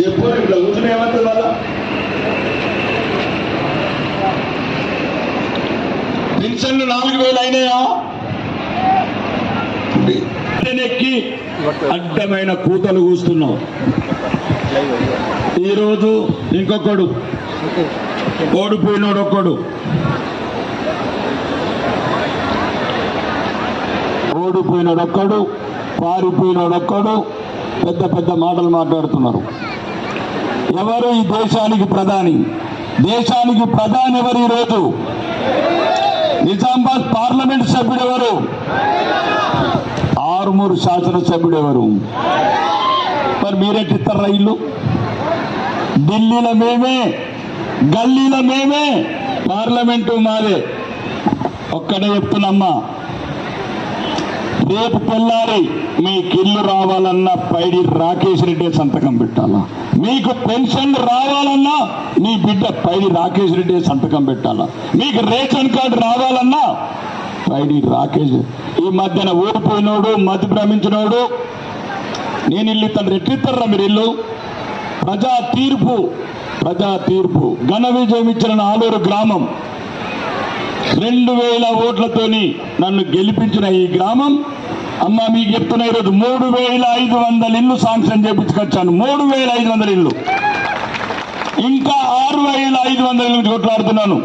చెప్పు ఇట్లా కూర్చుని ఏమంటుంది వాళ్ళ పెన్షన్లు నాలుగు వేలు అయినాయా ఎక్కి అడ్డమైన కూతలు కూస్తున్నావు ఈరోజు ఇంకొకడు. ఓడిపోయినోడు ఒక్కడు. ఓడిపోయినోడు ఒక్కడు. పారిపోయినోడు ఒక్కడు పెద్ద పెద్ద మాటలు మాట్లాడుతున్నారు. ఎవరు ఈ దేశానికి ప్రధాని? దేశానికి ప్రధాని ఎవరు ఈరోజు? నిజామాబాద్ పార్లమెంట్ సభ్యుడు ఎవరు ఆరుమూరు శాసనసభ్యుడు ఎవరు మరి మీరెట్టిస్తారు రైళ్ళు ఢిల్లీలో మేమే గల్లీలో మేమే పార్లమెంటు మాదే. ఒక్కడే చెప్తున్నమ్మా రేపు తెల్లారి మీకు ఇల్లు రావాలన్నా పైడి రాకేష్ రెడ్డి సంతకం పెట్టాలా? మీకు పెన్షన్ రావాలన్నా మీ బిడ్డ పైడి రాకేష్ రెడ్డి సంతకం పెట్టాలా? మీకు రేషన్ కార్డు రావాలన్నా పైడి రాకేష్ ఈ మధ్యన ఓడిపోయినోడు మతి భ్రమించినోడు. నేను ఇల్లు ఇస్తాను రెట్టిస్తారా మీరు ఇల్లు? ప్రజా తీర్పు ప్రజా తీర్పు. ఘన విజయం ఇచ్చిన ఆలూరు గ్రామం. రెండు వేల ఓట్లతోని నన్ను గెలిపించిన ఈ గ్రామం అమ్మ మీకు చెప్తున్న ఈరోజు మూడు వేల ఐదు వందల ఇల్లు శాంక్షన్ చేపించుకొచ్చాను. మూడు వేల ఐదు వందల ఇల్లు. ఇంకా ఆరు వేల ఐదు వందల ఇల్లు కొట్లాడుతున్నాను.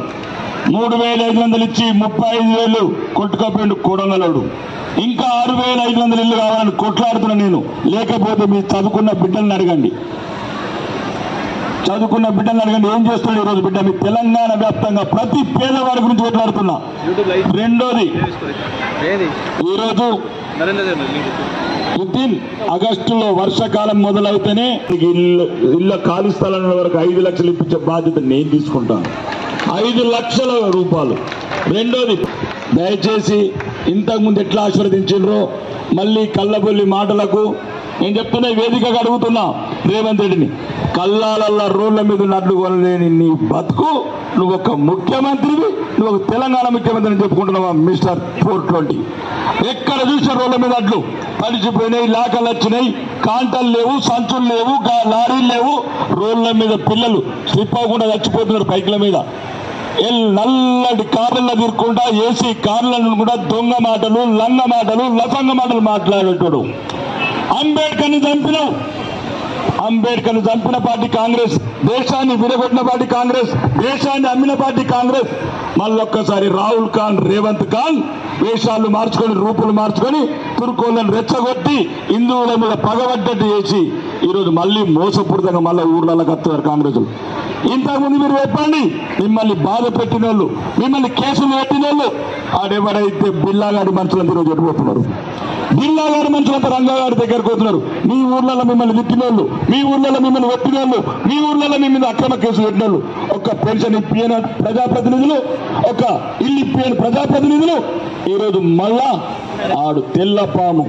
మూడు వేల ఐదు వందలు ఇచ్చి ముప్పై ఐదు వేలు కొట్టుకోపోయిండు కూడంగలోడు. ఇంకా ఆరు వేల ఐదు వందల ఇల్లు కావాలని కొట్లాడుతున్నా నేను. లేకపోతే మీరు చదువుకున్న బిడ్డల్ని అడగండి. చదువుకున్న బిడ్డలు అడగండి. ఏం చేస్తున్నాడు ఈరోజు బిడ్డ? మీ తెలంగాణ వ్యాప్తంగా ప్రతి పేదవాడి గురించి కొట్లాడుతున్నా. రెండోది ఈరోజు నరేంద్ర గారు ఆగస్టులో వర్షాకాలం మొదలవుతేనే ఇల్లు ఇళ్ళ ఖాళీ స్థలం వరకు ఐదు లక్షలు ఇప్పించే బాధ్యత నేను తీసుకుంటాను. ఐదు లక్షల రూపాయలు. రెండోది దయచేసి ఇంతకుముందు ఎట్లా ఆశీర్వదించిండ్రో మళ్ళీ కళ్ళబొల్లి మాటలకు నేను చెప్తున్నా వేదికగా అడుగుతున్నా రేవంత్ రెడ్డిని. కల్లాలల్లా రోడ్ల మీద నడ్లు కొనలేని నీ బతుకు నువ్వు ఒక ముఖ్యమంత్రివి నువ్వు ఒక తెలంగాణ ముఖ్యమంత్రిని చెప్పుకుంటున్నావా మిస్టర్ ఫోర్ ట్వంటీ? ఎక్కడ చూసిన రోడ్ల మీద అడ్లు. పలిచిపోయినాయి లాకలు వచ్చినాయి కాంటలు లేవు సంచులు లేవు లారీలు లేవు. రోడ్ల మీద పిల్లలు స్లిప్ అవ్వకుండా చచ్చిపోతున్నారు బైక్ల మీద. ఎల్ నల్లటి కార్లలో తిరుక్కుంటా ఏసీ కార్లను కూడా దొంగ మాటలు లంగ మాటలు లసంగ మాటలు మాట్లాడేటోడు. అంబేద్కర్ని చంపినావు అంబేద్కర్ చంపిన పార్టీ కాంగ్రెస్ దేశాన్ని విడగొట్టిన పార్టీ కాంగ్రెస్ దేశాన్ని అమ్మిన పార్టీ కాంగ్రెస్. మళ్ళొక్కసారి రాహుల్ ఖాన్ రేవంత్ ఖాన్ వేషాలు మార్చుకొని రూపులు మార్చుకొని తుర్కోళ్ళను రెచ్చగొట్టి హిందువుల మీద పగబడ్డట్టు చేసి ఈరోజు మళ్ళీ మోసపూరితంగా మళ్ళీ ఊర్లలో వస్తున్నారు కాంగ్రెస్ ఇంతకుముందు మీరు చెప్పండి మిమ్మల్ని బాధ పెట్టిన వాళ్ళు మిమ్మల్ని కేసులు పెట్టిన వాళ్ళు ఆడెవడైతే బిల్లాగాడి మనుషులంతా ఈరోజు ఎటుపోతున్నారు బిల్లాగాడి మనుషులంతా రంగాగాడి దగ్గరకు పోతున్నారు మీ ఊర్లలో మిమ్మల్ని తిట్టిన వాళ్ళు మీ ఊర్లలో మిమ్మల్ని ఒప్పిన వాళ్ళు మీ ఊర్లలో మీ మీద అక్రమ కేసులు పెట్టిన వాళ్ళు ఒక పెన్షన్ ఇప్పిన ప్రజాప్రతినిధులు ఒక ఇల్లు ఇప్పిన ప్రజాప్రతినిధులు ఈరోజు మళ్ళా ఆడు తెల్ల పాము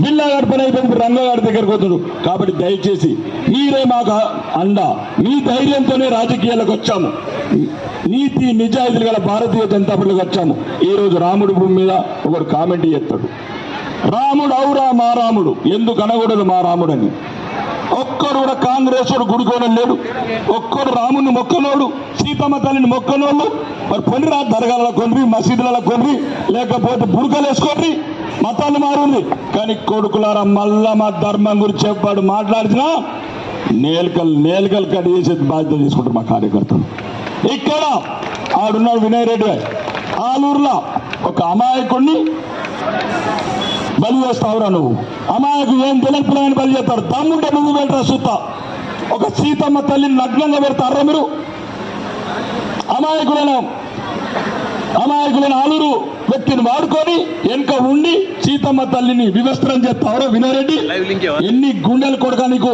బిల్లా గారి పని అయిపోయింది. రంగ గారి దగ్గరకు వద్దుడు. కాబట్టి దయచేసి మీరే మాకు అండ. మీ ధైర్యంతోనే రాజకీయాలకు వచ్చాము. నీతి నిజాయితీలు గల భారతీయ జనతా పార్టీకి వచ్చాము. ఈ రోజు రాముడి భూమి మీద ఒకడు కామెంట్ చేస్తాడు. రాముడు అవురా మా రాముడు. ఎందుకు అనకూడదు మా రాముడని? ఒక్కడు కూడా కాంగ్రెస్ వాడు గుడికోవడం లేడు. ఒక్కడు రాముని మొక్కనోడు సీతమ్మ తల్లిని మొక్కనోళ్ళు మరి పొందిరా దర్గాలలో కొనివి మసీదులలో కొనివి లేకపోతే బుడకలు వేసుకోండి మతాలు మారింది. కానీ కొడుకులారా మళ్ళా మా ధర్మం గురించి చెప్పాడు మాట్లాడినా నేలకలు నేలకలు కట్ చేసే బాధ్యత తీసుకుంటారు మా కార్యకర్తలు. ఇక్కడ ఆడున్నాడు వినయ్ రెడ్డి ఆలూరులో ఒక అమాయకుడిని బలి చేస్తావురా నువ్వు. అమాయకు ఏం తెలియని బలి చేస్తారు తమ్ముంటే నువ్వు పెట్టరా సుత్త. ఒక సీతమ్మ తల్లిని నగ్నంగా పెడతారా మీరు? అమాయకులైన అమాయకులైన ఆలురు వ్యక్తిని వాడుకొని వెనుక ఉండి సీతమ్మ తల్లిని వివస్త్రం చేస్తావరా వినోరెడ్డి. ఎన్ని గుండెలు కొడక నీకు?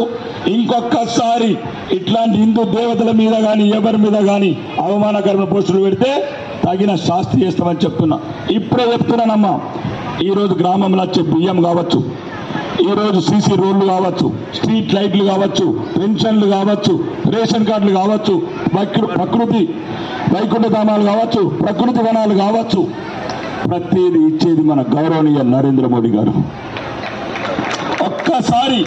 ఇంకొకసారి ఇట్లాంటి హిందూ దేవతల మీద కానీ ఎవరి మీద కానీ అవమానకరమైన పోస్టులు పెడితే తగిన శాస్తి చేస్తామని చెప్తున్నా. ఇప్పుడే చెప్తున్నానమ్మా ఈరోజు గ్రామంలో వచ్చే బియ్యం కావచ్చు ఈరోజు సీసీ రోడ్లు కావచ్చు స్ట్రీట్ లైట్లు కావచ్చు పెన్షన్లు కావచ్చు రేషన్ కార్డులు కావచ్చు ప్రకృతి వైకుంఠధామాలు కావచ్చు ప్రకృతి వనాలు కావచ్చు ప్రతిదీ ఇచ్చేది మన గౌరవనీయ నరేంద్ర మోడీ గారు. ఒక్కసారి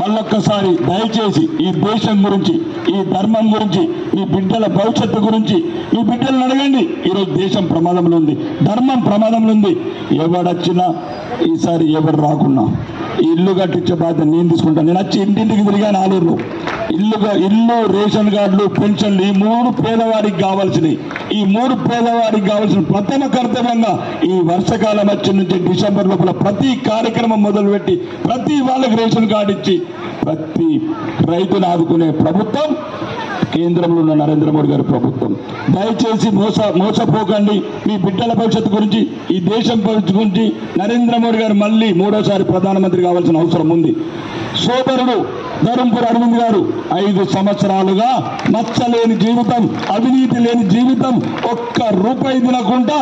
మళ్ళొక్కసారి దయచేసి ఈ దేశం గురించి ఈ ధర్మం గురించి ఈ బిడ్డల భవిష్యత్తు గురించి ఈ బిడ్డలను అడగండి. ఈరోజు దేశం ప్రమాదంలో ఉంది ధర్మం ప్రమాదంలో ఉంది. ఎవడొచ్చినా ఈసారి ఎవరు రాకున్నా. ఈ ఇల్లు కట్టించే బాధ్యత నేను తీసుకుంటాను నేను వచ్చి ఇంటింటికి తిరిగాను ఆలూరులో ఇల్లుగా ఇల్లు రేషన్ కార్డులు పెన్షన్లు ఈ మూడు పేదవాడికి కావాల్సినవి. ఈ మూడు పేదవాడికి కావాల్సిన ప్రథమ కర్తవ్యంగా ఈ వర్షకాలం వచ్చి నుంచి డిసెంబర్ లోపల ప్రతి కార్యక్రమం మొదలుపెట్టి ప్రతి వాళ్ళకి రేషన్ కార్డు ఇచ్చి ప్రతి రైతును ఆదుకునే ప్రభుత్వం కేంద్రంలో ఉన్న నరేంద్ర మోడీ గారి ప్రభుత్వం. దయచేసి మోస మోసపోకండి. మీ బిడ్డల భవిష్యత్తు గురించి ఈ దేశం భవిష్యత్తు గురించి నరేంద్ర మోడీ గారు మళ్ళీ మూడోసారి ప్రధానమంత్రి కావాల్సిన అవసరం ఉంది. సోదరుడు ధరంపూర్ అరవింద్ గారు ఐదు సంవత్సరాలుగా మచ్చలేని జీవితం అవినీతి లేని జీవితం ఒక్క రూపాయి తినకుండా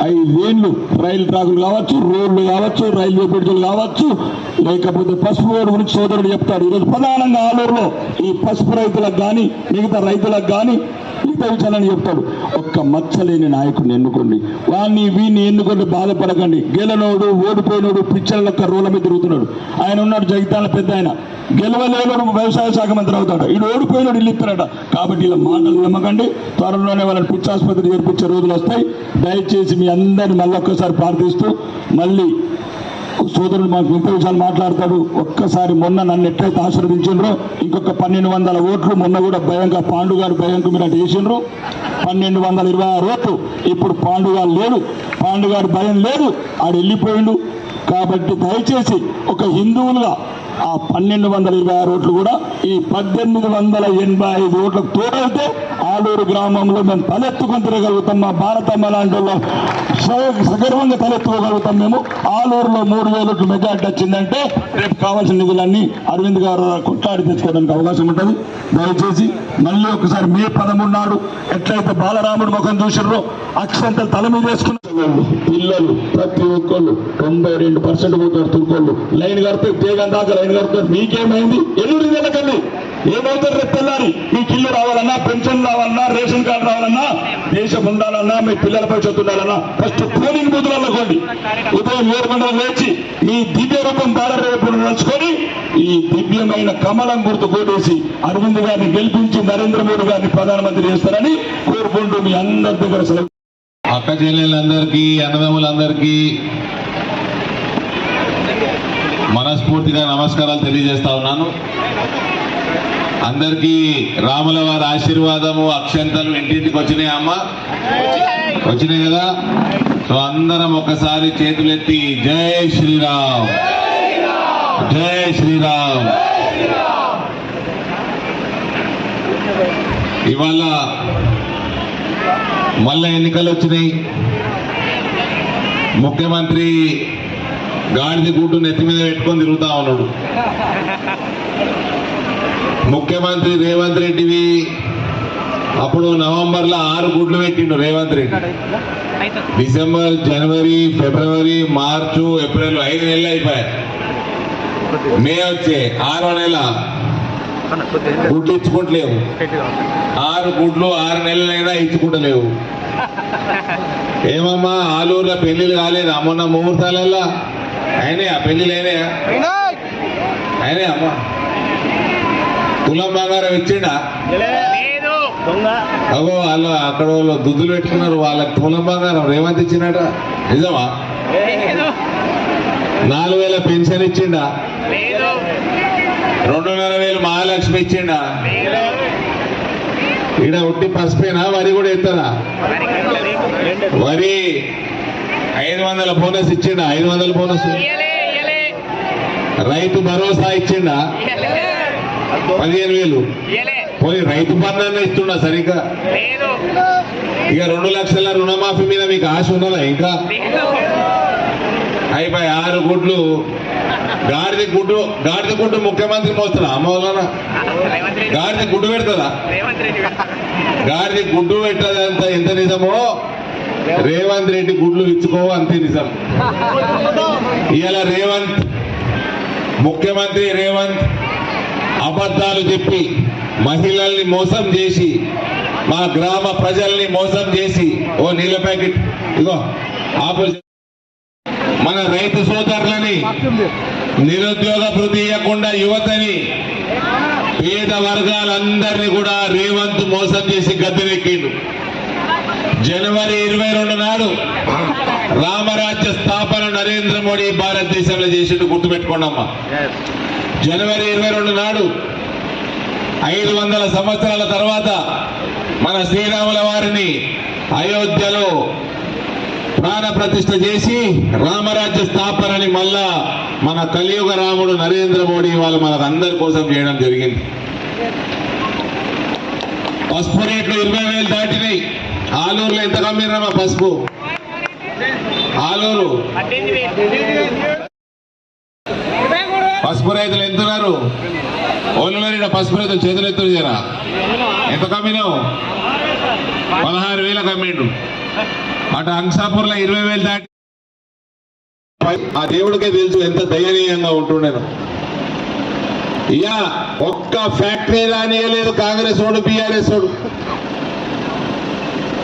ఐదేళ్ళు రైలు ట్రాకులు కావచ్చు రోడ్లు కావచ్చు రైల్వే బ్రిడ్జ్లు కావచ్చు లేకపోతే పసుపు రోడ్డు గురించి సోదరుడు చెప్తాడు. ఈరోజు ప్రధానంగా ఆలూరులో ఈ పసుపు రైతులకు కానీ మిగతా రైతులకు కానీ మిగతా చెప్తాడు. ఒక్క మచ్చలేని నాయకుడిని ఎన్నుకోండి. వాడిని వీడిని ఎన్నుకొని బాధపడకండి. గెలనోడు ఓడిపోయినోడు పిచ్చర్ల లెక్క రోల మీద తిరుగుతున్నాడు. ఆయన ఉన్నాడు జగితాల పెద్ద ఆయన. గెలవలేనోడు వ్యవసాయ శాఖ మంత్రి అవుతాడు. ఈడు ఓడిపోయినోడు ఇల్లు కాబట్టి ఇలా మాటలు నమ్మకండి. త్వరలోనే వాళ్ళని పిచ్చాసుపత్రి చేర్పించే రోజులు వస్తాయి. దయచేసి మీ అందరిని మళ్ళొక్కసారి ప్రార్థిస్తూ మళ్ళీ సోదరుడు మాకు ఇంత విషయాలు మాట్లాడతాడు. ఒక్కసారి మొన్న నన్ను ఎట్లయితే ఆశీర్వదించిండ్రో ఇంకొక పన్నెండు వందల ఓట్లు మొన్న కూడా భయంగా పాండు గారు భయంకు మీరు అటు వేసిండ్రు. పన్నెండు వందల ఇరవై ఆరు ఓట్లు ఇప్పుడు పాండు గారు లేడు పాండు గారు భయం లేదు. ఆడు వెళ్ళిపోయిండు. కాబట్టి దయచేసి ఒక హిందువులుగా ఆ పన్నెండు వందల ఇరవై ఆరు ఓట్లు కూడా ఈ పద్దెనిమిది వందల ఎనభై ఐదు ఓట్లకు తోడైతే ఆలూరు గ్రామంలో మేము తలెత్తుకొని తిరగలుగుతాం. మా భారతమ్మ లాంటి వాళ్ళం సగర్వంగా తలెత్తుకోగలుగుతాం మేము. ఆలూరులో మూడు వేల ఓట్లు మెజార్టీ వచ్చిందంటే రేపు కావాల్సిన నిధులన్నీ అరవింద్ గారు కొట్లాడి తెచ్చుకోవడానికి అవకాశం ఉంటుంది. దయచేసి మళ్ళీ ఒకసారి మే పదమూడు నాడు ఎట్లయితే బాలరాముడు ముఖం చూసిర్రో అక్షంతలు తల మీద వేసుకున్న పిల్లలు ప్రతి ఒక్కళ్ళు తొంభై రెండు పర్సెంట్ పోతారు తుర్కోళ్ళు లైన్ కడితే తేగం దాకా లైన్ కడతారు మీకేమైంది ఎల్లుడి వెళ్ళకండి. ఏమవుతారు రేపు తెల్లారి మీ ఇల్లు రావాలన్నా పెన్షన్ రావాలన్నా రేషన్ కార్డు రావాలన్నా దేశం ఉండాలన్నా మీ పిల్లల భవిష్యత్తు ఉండాలన్నా ఫస్ట్ పోలింగ్ బూతులు అనుకోండి ఉదయం ఏడు గంటలు లేచి మీ దివ్య రూపం రేపు నడుచుకొని ఈ దివ్యమైన కమలం గుర్తు కోటేసి అరవింద్ గారిని గెలిపించి నరేంద్ర మోడీ గారిని ప్రధానమంత్రి చేస్తారని కోరుకుంటూ మీ అందరి దగ్గర అక్క చెల్లెళ్ళందరికీ అన్నదమ్ములందరికీ మనస్ఫూర్తిగా నమస్కారాలు తెలియజేస్తా ఉన్నాను. అందరికీ రాముల వారి ఆశీర్వాదము అక్షంతలు ఇంటింటికి వచ్చినాయి అమ్మ. వచ్చినాయి కదా? సో అందరం ఒకసారి చేతులెత్తి జై శ్రీరామ్. జై శ్రీరామ్. ఇవాళ మళ్ళా ఎన్నికలు వచ్చినాయి. ముఖ్యమంత్రి గాడిద గుడ్డు నెత్తి మీద పెట్టుకొని తిరుగుతా ఉన్నాడు. ముఖ్యమంత్రి రేవంత్ రెడ్డివి అప్పుడు నవంబర్లో ఆరు గుడ్లు పెట్టిండు రేవంత్ రెడ్డి. డిసెంబర్ జనవరి ఫిబ్రవరి మార్చు ఏప్రిల్ ఐదు నెలలు అయిపోయాయి. మే వచ్చే ఆరో నెల గుడ్లు ఇచ్చుకుంటలేవు. ఆరు గుడ్లు ఆరు నెలలైనా ఇచ్చుకుంటలేవు. ఏమమ్మా ఆలూరులో పెళ్ళిలు కాలేదా? మొన్న ముహూర్తాలల్లా అయినాయా పెళ్ళిళ్ళు అయినాయా అయినాయా అమ్మా. తులం బంగారం ఇచ్చిండా? అగో వాళ్ళు అక్కడ వాళ్ళు దుద్దులు పెట్టుకున్నారు. వాళ్ళకి తులం బంగారం రేవంత్ ఇచ్చినట. నిజమా? నాలుగు వేల పెన్షన్ ఇచ్చిండా? రెండున్నర వేలు మహాలక్ష్మి ఇచ్చిండా? ఈడ ఉట్టి పసిపోయినా వరి కూడా ఎత్తారా వరి. ఐదు వందల బోనస్ ఇచ్చిండా? ఐదు వందల బోనస్. రైతు భరోసా ఇచ్చిండా? పదిహేను వేలు. పోయి రైతు బంధాన్ని ఇస్తుండా సరిగ్గా? ఇక రెండు లక్షల రుణమాఫీ మీద మీకు ఆశ ఉన్నదా ఇంకా? అయిపోయి ఆరు గుడ్లు. గాడిద గుడ్డు గాడిద గుడ్డు ముఖ్యమంత్రి మోస్తాడా అమ్మ వలన గాడిద గుడ్డు పెడతారా గాడిద గుడ్డు పెట్టదంత ఎంత నిజమో? రేవంత్ రెడ్డి గుడ్లు ఇచ్చుకో అంతే నిజం. ఇవాళ రేవంత్ ముఖ్యమంత్రి రేవంత్ అబద్ధాలు చెప్పి మహిళల్ని మోసం చేసి మా గ్రామ ప్రజల్ని మోసం చేసి ఓ నీళ్ళ ప్యాకెట్ ఇగో ఆపోజిట్ మన రైతు సోదరులని నిరుద్యోగ భృతి ఇవ్వకుండా యువతని పేద వర్గాలందరినీ కూడా రేవంత్ మోసం చేసి గద్దెనెక్కిండు. జనవరి ఇరవై రెండు నాడు రామరాజ్య స్థాపన నరేంద్ర మోడీ భారతదేశంలో చేసిండు గుర్తుపెట్టుకోండమ్మా జనవరి ఇరవై రెండు నాడు ఐదు వందల సంవత్సరాల తర్వాత మన శ్రీరాముల వారిని అయోధ్యలో ప్రాణ ప్రతిష్ఠ చేసి రామరాజ్య స్థాపనని మళ్ళా మన కలియుగ రాముడు నరేంద్ర మోడీ వాళ్ళు మనకు అందరి కోసం చేయడం జరిగింది. పసుపు రేట్లు ఇరవై వేలు దాటినాయి. ఆలూరులో ఎంత కమ్మిరమ్మా పసుపు? ఆలూరు. పసుపు రైతులు ఎంతున్నారు? ఓళ్ళు పసుపు రైతులు చేతులు ఎత్తులు చేరా ఎంత కమ్మినావు? పదహారు వేల కమ్మిండు. అటు అంసాపూర్లో ఇరవై వేలు దాటి ఆ దేవుడికే తెలుసు ఎంత దయనీయంగా ఉంటుండేను. ఇయా ఒక్క ఫ్యాక్టరీ రానియలేదు కాంగ్రెస్ ఓడు బీఆర్ఎస్ ఓడు.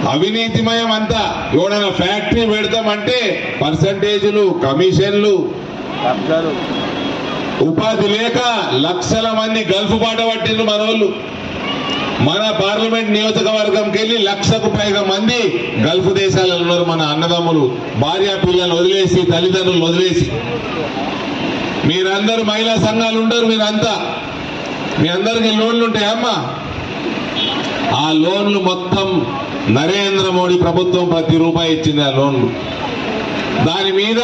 అవినీతిమయం అంతా ఎవడైనా ఫ్యాక్టరీ పెడతామంటే పర్సంటేజీలు కమిషన్లు. ఉపాధి లేక లక్షల మంది గల్ఫ్ బాట పట్టిండ్రు మనోళ్ళు. మన పార్లమెంట్ నియోజకవర్గంకి వెళ్ళి లక్షకు పైగా మంది గల్ఫ్ దేశాలలో ఉన్నారు మన అన్నదమ్ములు. భార్య పిల్లలు వదిలేసి తల్లిదండ్రులు వదిలేసి. మీరందరూ మహిళా సంఘాలు ఉండరు మీరంతా. మీ అందరికి లోన్లు ఉంటాయి అమ్మా ఆ లోన్లు మొత్తం నరేంద్ర మోడీ ప్రభుత్వం ప్రతి రూపాయి ఇచ్చింది ఆ లోన్లు దాని మీద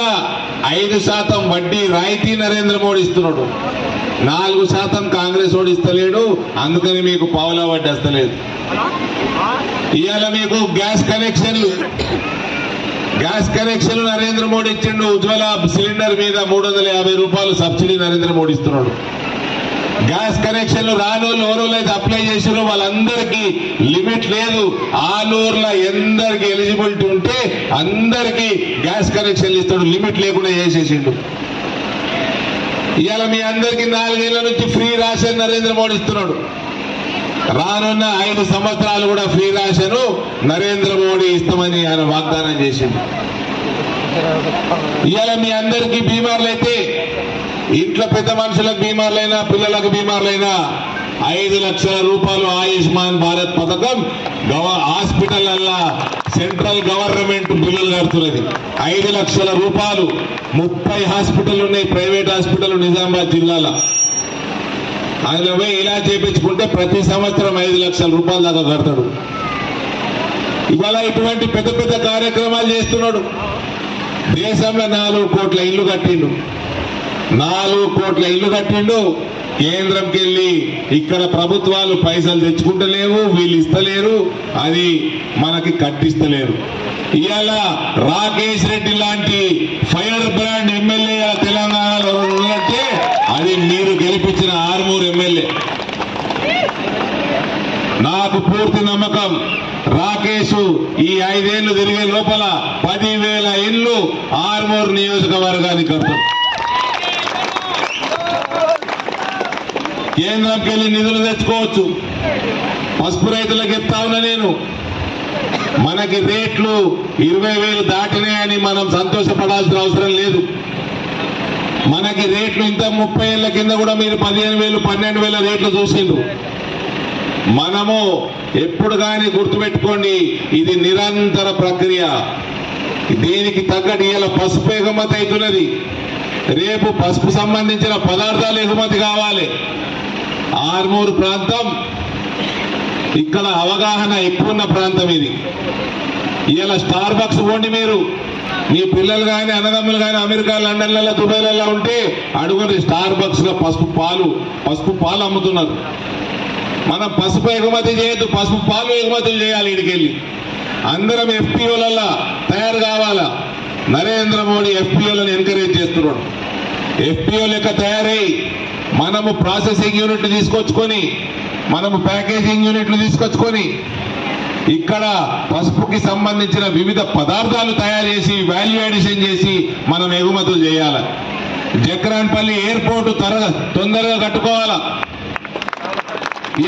ఐదు శాతం వడ్డీ రాయితీ నరేంద్ర మోడీ ఇస్తున్నాడు. నాలుగు శాతం కాంగ్రెస్ వాడు ఇస్తలేడు అందుకని మీకు పావులా వడ్డీ వస్తలేదు. ఇవాళ మీకు గ్యాస్ కనెక్షన్లు. గ్యాస్ కనెక్షన్ నరేంద్ర మోడీ ఇచ్చిండు ఉజ్వల సిలిండర్ మీద మూడు యాభై రూపాయలు సబ్సిడీ నరేంద్ర మోడీ ఇస్తున్నాడు. గ్యాస్ కనెక్షన్లు రానోళ్ళు ఎవరోళ్ళు అయితే అప్లై చేసారో వాళ్ళందరికీ లిమిట్ లేదు. ఆలూరులో ఎందరికి ఎలిజిబిలిటీ ఉంటే అందరికీ గ్యాస్ కనెక్షన్లు ఇస్తాడు లిమిట్ లేకుండా చేసేసిండు. ఇవాళ మీ అందరికీ నాలుగేళ్ళ నుంచి ఫ్రీ రాశాను నరేంద్ర మోడీ ఇస్తున్నాడు. రానున్న ఐదు సంవత్సరాలు కూడా ఫ్రీ రేషన్ నరేంద్ర మోడీ ఇస్తామని ఆయన వాగ్దానం చేసిండు. ఇవాళ మీ అందరికీ బీమార్లు అయితే ఇంట్లో పెద్ద మనుషులకు బీమార్లైనా పిల్లలకు బీమార్లైనా ఐదు లక్షల రూపాయలు ఆయుష్మాన్ భారత్ పథకం గవ హాస్పిటల్లల్లా సెంట్రల్ గవర్నమెంట్ బిల్లులు కడుతున్నది. ఐదు లక్షల రూపాయలు ముప్పై హాస్పిటల్ ఉన్నాయి ప్రైవేట్ హాస్పిటల్ నిజామాబాద్ జిల్లాలో. ఆయన పోయి ఇలా చేపించుకుంటే ప్రతి సంవత్సరం ఐదు లక్షల రూపాయల దాకా కడతాడు. ఇవాళ ఇటువంటి పెద్ద పెద్ద కార్యక్రమాలు చేస్తున్నాడు. దేశంలో నాలుగు కోట్ల ఇల్లు కట్టిండు. నాలుగు కోట్ల ఇల్లు కట్టిండు. కేంద్రంకి వెళ్ళి ఇక్కడ ప్రభుత్వాలు పైసలు తెచ్చుకుంటలేవు వీళ్ళు ఇస్తలేరు అది మనకి కట్టిస్తలేరు. ఇవాళ రాకేష్ రెడ్డి లాంటి ఫైర్ బ్రాండ్ ఎమ్మెల్యే తెలంగాణలో ఉన్నట్టే అది మీరు గెలిపించిన ఆర్మూర్ ఎమ్మెల్యే. నాకు పూర్తి నమ్మకం రాకేష్ ఈ ఐదేళ్ళు తిరిగే లోపల పదివేల ఇల్లు ఆర్మూర్ నియోజకవర్గానికి కడతాం కేంద్రంకి వెళ్ళి నిధులు తెచ్చుకోవచ్చు. పసుపు రైతులకు చెప్తా ఉన్నా నేను. మనకి రేట్లు ఇరవై వేలు దాటినాయని మనం సంతోషపడాల్సిన అవసరం లేదు. మనకి రేట్లు ఇంత ముప్పై ఏళ్ళ కింద కూడా మీరు పదిహేను వేలు పన్నెండు వేల రేట్లు చూసిండ్రు. మనము ఎప్పుడు కానీ గుర్తుపెట్టుకోండి ఇది నిరంతర ప్రక్రియ. దీనికి తగ్గట్టు ఇలా పసుపు ఎగుమతి అవుతున్నది. రేపు పసుపు సంబంధించిన పదార్థాలు ఎగుమతి కావాలి. ఆర్మూరు ప్రాంతం. ఇక్కడ అవగాహన ఎక్కువ ఉన్న ప్రాంతం ఇది. ఇలా స్టార్ బక్స్ పోండి మీరు. మీ పిల్లలు కానీ అన్నదమ్ములు కానీ అమెరికా లండన్లలో దుబాయ్లలో ఉంటే అడుగుని స్టార్ బక్స్లో పసుపు పాలు పసుపు పాలు అమ్ముతున్నారు. మనం పసుపు ఎగుమతి చేయొద్దు పసుపు పాలు ఎగుమతులు చేయాలి ఇడికెళ్ళి. అందరం ఎఫ్పిఓలల్లా తయారు కావాలా? నరేంద్ర మోడీ ఎఫ్పిఓలను ఎంకరేజ్ చేస్తున్నాడు. ఎఫ్పిఓ లెక్క తయారై మనము ప్రాసెసింగ్ యూనిట్లు తీసుకొచ్చుకొని మనము ప్యాకేజింగ్ యూనిట్లు తీసుకొచ్చుకొని ఇక్కడ పసుపుకి సంబంధించిన వివిధ పదార్థాలు తయారు చేసి వాల్యూ అడిషన్ చేసి మనం ఎగుమతులు చేయాలి. జక్రాన్పల్లి ఎయిర్పోర్ట్ త్వర తొందరగా కట్టుకోవాలా?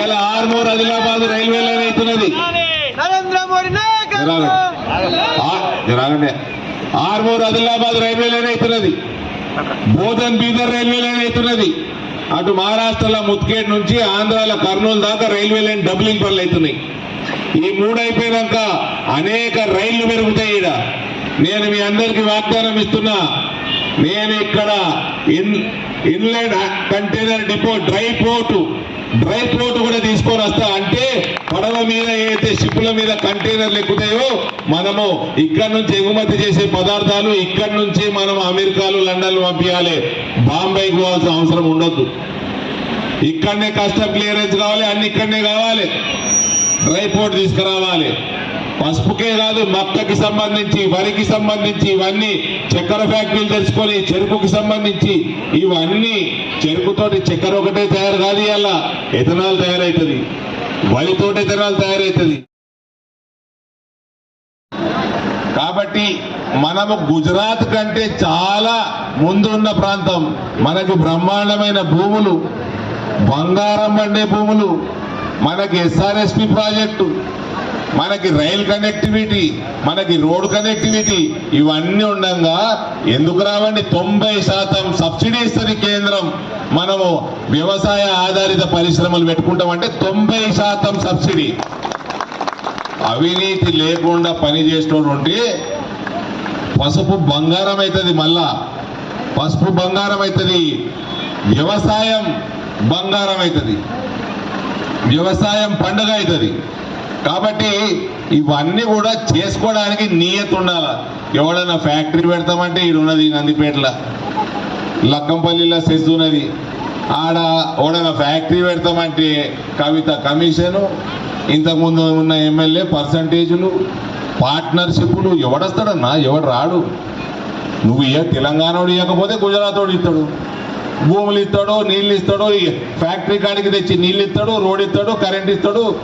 ఇలా ఆర్మూర్ ఆదిలాబాద్ రైల్వే లైన్ అవుతున్నది. ఆర్మూర్ ఆదిలాబాద్ రైల్వే లైన్ అవుతున్నది. బోధన్ బీదర్ రైల్వే లైన్ అవుతున్నది. అటు మహారాష్ట్రలో ముత్కేట్ నుంచి ఆంధ్రాలో కర్నూలు దాకా రైల్వే లైన్ డబ్లింగ్ పనులు అవుతున్నాయి. ఈ మూడు అయిపోయినాక అనేక రైళ్ళు పెరుగుతాయి ఈడ. నేను మీ అందరికీ వాగ్దానం ఇస్తున్నా నేను ఇక్కడ in inland container depot dry port dry port కూడా తీసుకొని వస్తా. అంటే పడవ మీద ఏదైతే షిప్పుల మీద కంటైనర్లు ఎక్కుతాయో మనము ఇక్కడ నుంచి ఎగుమతి చేసే పదార్థాలు ఇక్కడ నుంచి మనం అమెరికాలు లండన్లు పంపించాలి. బాంబేకి పోవాల్సిన అవసరం ఉండొద్దు. ఇక్కడనే కస్టమ్ క్లియరెన్స్ కావాలి అన్ని ఇక్కడనే కావాలి. డ్రై పోర్ట్ తీసుకురావాలి. పసుపుకే కాదు మక్కకి సంబంధించి వరికి సంబంధించి ఇవన్నీ చక్కెర ఫ్యాక్టరీలు తెచ్చుకొని చెరుకుకి సంబంధించి ఇవన్నీ చెరుకుతోటి చక్కెర ఒకటే తయారు కాదు అలా ఎథనాల్ తయారవుతుంది వరితోటి ఎథనాల్ తయారవుతుంది కాబట్టి మనము గుజరాత్ కంటే చాలా ముందున్న ప్రాంతం. మనకు బ్రహ్మాండమైన భూములు బంగారం పండే భూములు మనకి ఎస్ఆర్ఎస్పి ప్రాజెక్టు మనకి రైల్ కనెక్టివిటీ మనకి రోడ్ కనెక్టివిటీ ఇవన్నీ ఉండగా ఎందుకు రావండి? తొంభై శాతం సబ్సిడీ ఇస్తుంది కేంద్రం. మనము వ్యవసాయ ఆధారిత పరిశ్రమలు పెట్టుకుంటామంటే తొంభై శాతం సబ్సిడీ. అవినీతి లేకుండా పని పసుపు బంగారం అవుతుంది మళ్ళా. పసుపు బంగారం అవుతుంది వ్యవసాయం బంగారం అవుతుంది వ్యవసాయం పండుగ అవుతుంది కాబట్టి ఇవన్నీ కూడా చేసుకోవడానికి నియత ఉండాల? ఎవడన్నా ఫ్యాక్టరీ పెడతామంటే ఈడున్నది నందిపేటలో. లక్కంపల్లిలో సెస్ ఉన్నది. ఆడ ఎవడన్నా ఫ్యాక్టరీ పెడతామంటే కవిత కమిషను ఇంతకుముందు ఉన్న ఎమ్మెల్యే పర్సంటేజులు పార్ట్నర్షిప్లు ఎవడొస్తాడన్నా? ఎవడు రాడు? నువ్వు ఇయ్య తెలంగాణ ఇవ్వకపోతే గుజరాత్ వాడు ఇస్తాడు. భూములు ఇస్తాడు నీళ్ళు ఇస్తాడు ఫ్యాక్టరీ కాడికి తెచ్చి నీళ్ళు ఇస్తాడు రోడ్ ఇస్తాడు కరెంట్ ఇస్తాడు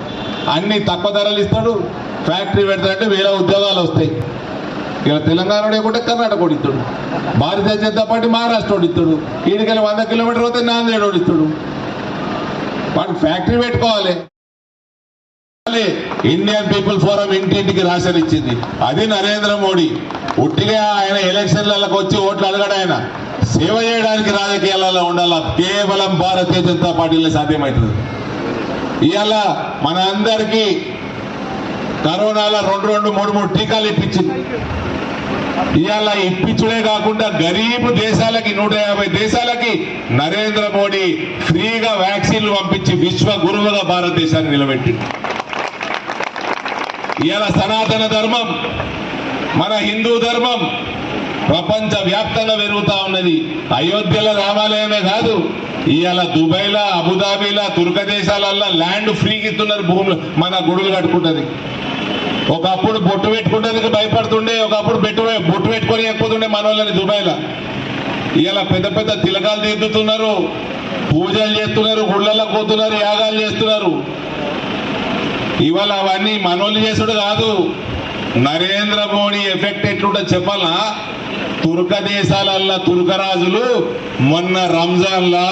అన్ని తక్కువ ధరలు ఇస్తాడు ఫ్యాక్టరీ పెడతాడంటే వేల ఉద్యోగాలు వస్తాయి. ఇక తెలంగాణ కూడా కర్ణాటక వాడు ఇస్తాడు భారతీయ జనతా పార్టీ మహారాష్ట్ర వాడు ఇస్తాడు ఈడికెళ్ళి వంద కిలోమీటర్ పోతే నాందేడు వాడు ఇస్తాడు వాడు ఫ్యాక్టరీ పెట్టుకోవాలి. ఇండియన్ పీపుల్ ఫోరం ఇంటింటికి రాషన్ ఇచ్చింది. అది నరేంద్ర మోడీ. ఉట్టిగా ఆయన ఎలక్షన్లకు వచ్చి ఓట్లు అడగడు ఆయన. సేవ చేయడానికి రాజకీయాలలో ఉండాల? కేవలం భారతీయ జనతా పార్టీలో సాధ్యమవుతుంది. ఇవాళ మన అందరికీ కరోనాలో రెండు రెండు మూడు మూడు టీకాలు ఇప్పించింది. ఇవాళ ఇప్పించుడే కాకుండా గరీబ్ దేశాలకి నూట యాభై దేశాలకి నరేంద్ర మోడీ ఫ్రీగా వ్యాక్సిన్లు పంపించి విశ్వ గురువుగా భారతదేశాన్ని నిలబెట్టి ఇవాళ సనాతన ధర్మం మన హిందూ ధర్మం ప్రపంచ వ్యాప్తంగా పెరుగుతూ ఉన్నది. అయోధ్యలో రామాలయమే కాదు ఇవాళ దుబాయ్లా అబుదాబీలా తుర్క దేశాలల్లో ల్యాండ్ ఫ్రీకి ఇస్తున్నారు భూములు. మన గుడులు కట్టుకుంటుంది. ఒకప్పుడు బొట్టు పెట్టుకుంటేందుకు భయపడుతుండే ఒకప్పుడు బెట్టు బొట్టు పెట్టుకొని ఎక్కుతుండే మన వాళ్ళని దుబాయ్లో. ఇలా పెద్ద పెద్ద తిలకాలు దిద్దుతున్నారు పూజలు చేస్తున్నారు గుళ్ళల్లో పోతున్నారు యాగాలు చేస్తున్నారు. ఇవాళ అవన్నీ మనోళ్ళు చేసుడు కాదు. నరేంద్ర మోడీ ఎఫెక్ట్ ఎట్లుంటే చెప్పాలా? తుర్క దేశాలల్లా తుర్కరాజులు మొన్న రంజాన్లా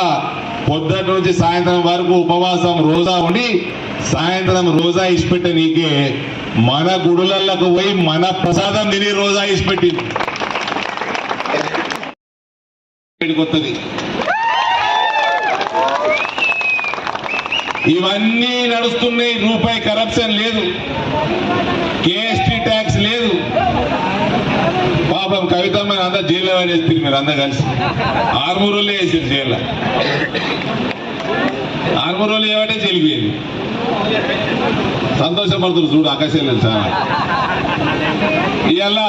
పొద్దుట నుంచి సాయంత్రం వరకు ఉపవాసం రోజా ఉండి సాయంత్రం రోజా ఇచ్చిపెట్టే నీకే మన గుడులలకు పోయి మన ప్రసాదం తిని రోజా ఇచ్చిపెట్టింది కొత్తది ఇవన్నీ నడుస్తున్నాయి రూపాయి కరప్షన్ లేదు. కేఎస్టీ పాపం కవిత మీరు జైల్లో వేస్తారు మీరు అందరు కలిసి. ఆర్మూరులో వేసారు జైల్లో. ఆర్మూరులో ఏమంటే జైలుకి పోయింది. సంతోషపడుతున్నారు చూడు ఆకాశం చాలా. ఇవాళ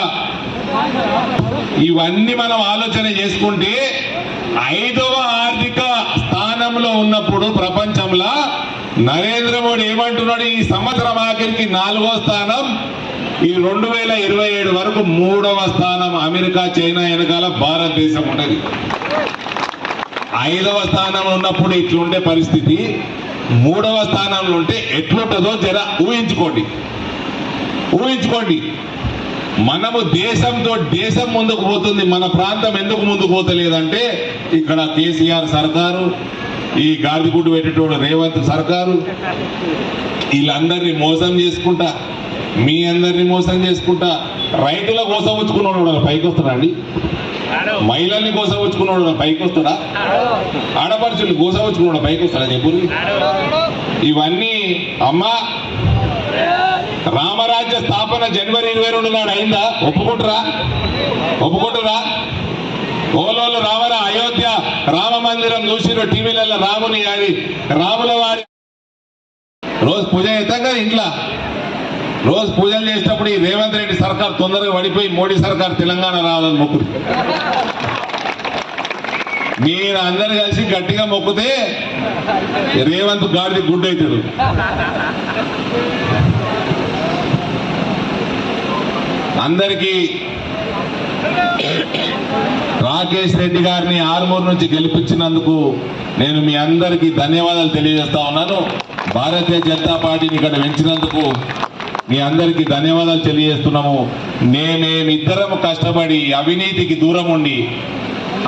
ఇవన్నీ మనం ఆలోచన చేసుకుంటే ఐదవ ఆర్థిక స్థానంలో ఉన్నప్పుడు ప్రపంచంలో నరేంద్ర మోడీ ఏమంటున్నాడు? ఈ సంవత్సరం ఆఖరికి నాలుగో స్థానం ఈ రెండు వేల ఇరవై ఏడు వరకు మూడవ స్థానం అమెరికా చైనా వెనకాల భారతదేశం ఉన్నది. ఐదవ స్థానంలో ఉన్నప్పుడు ఇట్లుండే పరిస్థితి. మూడవ స్థానంలో ఉంటే ఎట్లుంటుందో జర ఊహించుకోండి. ఊహించుకోండి. మనము దేశంతో దేశం ముందుకు పోతుంది మన ప్రాంతం ఎందుకు ముందుకు పోతలేదంటే ఇక్కడ కేసీఆర్ సర్కారు ఈ గాదిగుడ్డు పెట్టేటోడు రేవంత్ సర్కారు వీళ్ళందరినీ మోసం చేసుకుంటా. మీ అందరినీ మోసం చేసుకుంటా రైతుల కోసం వచ్చుకున్నాడు పైకి వస్తాడా అండి? మహిళల్ని కోసం వచ్చుకున్నాడు పైకి వస్తాడా? ఆడపడుచుల్ని కోసం వచ్చుకున్నాడు పైకి వస్తాడా చెప్పు ఇవన్నీ అమ్మా రామరాజ్య స్థాపన జనవరి ఇరవై రెండు నాడు అయిందా? ఒప్పుకుంటురా? ఒప్పుకుంటురా? ఓలోలు రావరా? అయోధ్య రామ మందిరం చూసిరు టీవీలలో రాముని గారి రాముల వారి రోజు పూజ అవుతాం కదా ఇంట్లో. రోజు పూజలు చేసేటప్పుడు ఈ రేవంత్ రెడ్డి సర్కార్ తొందరగా పడిపోయి మోడీ సర్కార్ తెలంగాణ రావాలని మొక్కుడు. మీరు అందరు కలిసి గట్టిగా మొక్కితే రేవంత్ గాడిది గుడ్ అవుతాడు. అందరికీ రాకేష్ రెడ్డి గారిని ఆర్మూర్ నుంచి గెలిపించినందుకు నేను మీ అందరికీ ధన్యవాదాలు తెలియజేస్తా ఉన్నాను. భారతీయ జనతా పార్టీని ఇక్కడ పెంచినందుకు మీ అందరికీ ధన్యవాదాలు తెలియజేస్తున్నాము. నేనేమిద్దరం కష్టపడి అవినీతికి దూరం ఉండి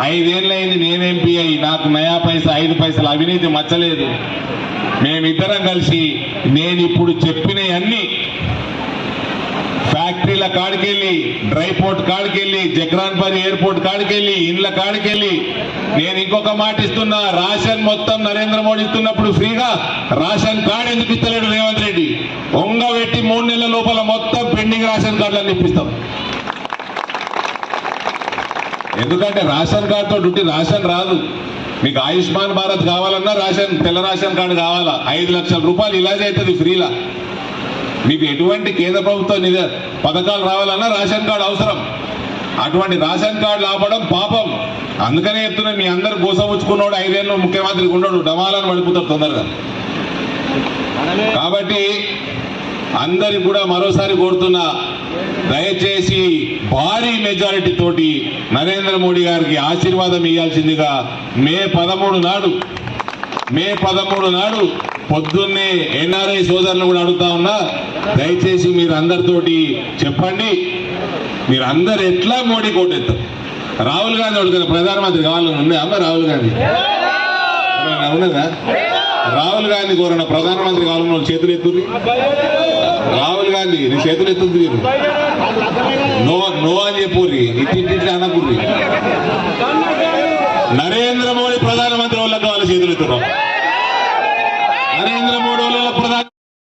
ఐదేళ్ళైంది నేను ఎంపీ నాకు నయా పైస ఐదు పైసలు అవినీతి మచ్చలేదు. మేమిద్దరం కలిసి నేను ఇప్పుడు చెప్పినవన్నీ ఫ్యాక్టరీల కాడికెళ్ళి డ్రై పోర్ట్ కాడికెళ్ళి జగ్రాన్పల్లి ఎయిర్పోర్ట్ కాడికెళ్ళి ఇండ్ల కాడికెళ్ళి. నేను ఇంకొక మాట ఇస్తున్నా రాషన్ మొత్తం నరేంద్ర మోడీ ఇస్తున్నప్పుడు ఫ్రీగా రాషన్ కార్డు ఎందుకు ఇస్తలేడు రేవంత్ రెడ్డి? ఒంగ పెట్టి మూడు నెలల లోపల మొత్తం పెండింగ్ రాషన్ కార్డులను ఇప్పిస్తాం. ఎందుకంటే రేషన్ కార్డుతో డ్యూటీ రేషన్ రాదు. మీకు ఆయుష్మాన్ భారత్ కావాలన్నా రేషన్ తెల్ల రేషన్ కార్డు కావాలా? ఐదు లక్షల రూపాయలు ఇలాగే అవుతుంది ఫ్రీలా. మీకు ఎటువంటి కేంద్ర ప్రభుత్వ నిధ పథకాలు రావాలన్నా రేషన్ కార్డు అవసరం. అటువంటి రేషన్ కార్డు ఆపడం పాపం. అందుకనే చెప్తున్నా మీ అందరు గోసముచ్చుకున్నాడు ఐదేళ్ళు ముఖ్యమంత్రికి ఉన్నాడు డమాలని పడిపోతాడు తొందరగా. కాబట్టి అందరికి కూడా మరోసారి కోరుతున్నా దయచేసి భారీ మెజారిటీ తోటి నరేంద్ర మోడీ గారికి ఆశీర్వాదం ఇవ్వాల్సిందిగా మే పదమూడు నాడు మే పదమూడు నాడు పొద్దున్నే ఎన్ఆర్ఐ సోదరులు కూడా అడుగుతా ఉన్నా దయచేసి మీరు అందరితోటి చెప్పండి. మీరు అందరు ఎట్లా మోడీ కోటెత్తారు? రాహుల్ గాంధీ అడుగుతారు ప్రధానమంత్రి కావాలని ఉన్నాయా అమ్మ రాహుల్ గాంధీ. ఉన్నదా? రాహుల్ గాంధీ కోరిన ప్రధానమంత్రి కావాలని వాళ్ళు చేతులు ఎత్తుంది రాహుల్ గాంధీ నీ చేతులు ఎత్తుంది మీరు. నో నో అని చెప్పుర్రి ఇట్టి అనకుర్రి. నరేంద్ర మోడీ ప్రధానమంత్రి వాళ్ళకి వాళ్ళ చేతులు ఎత్తున్నారు నరేంద్ర మోడీ వాళ్ళ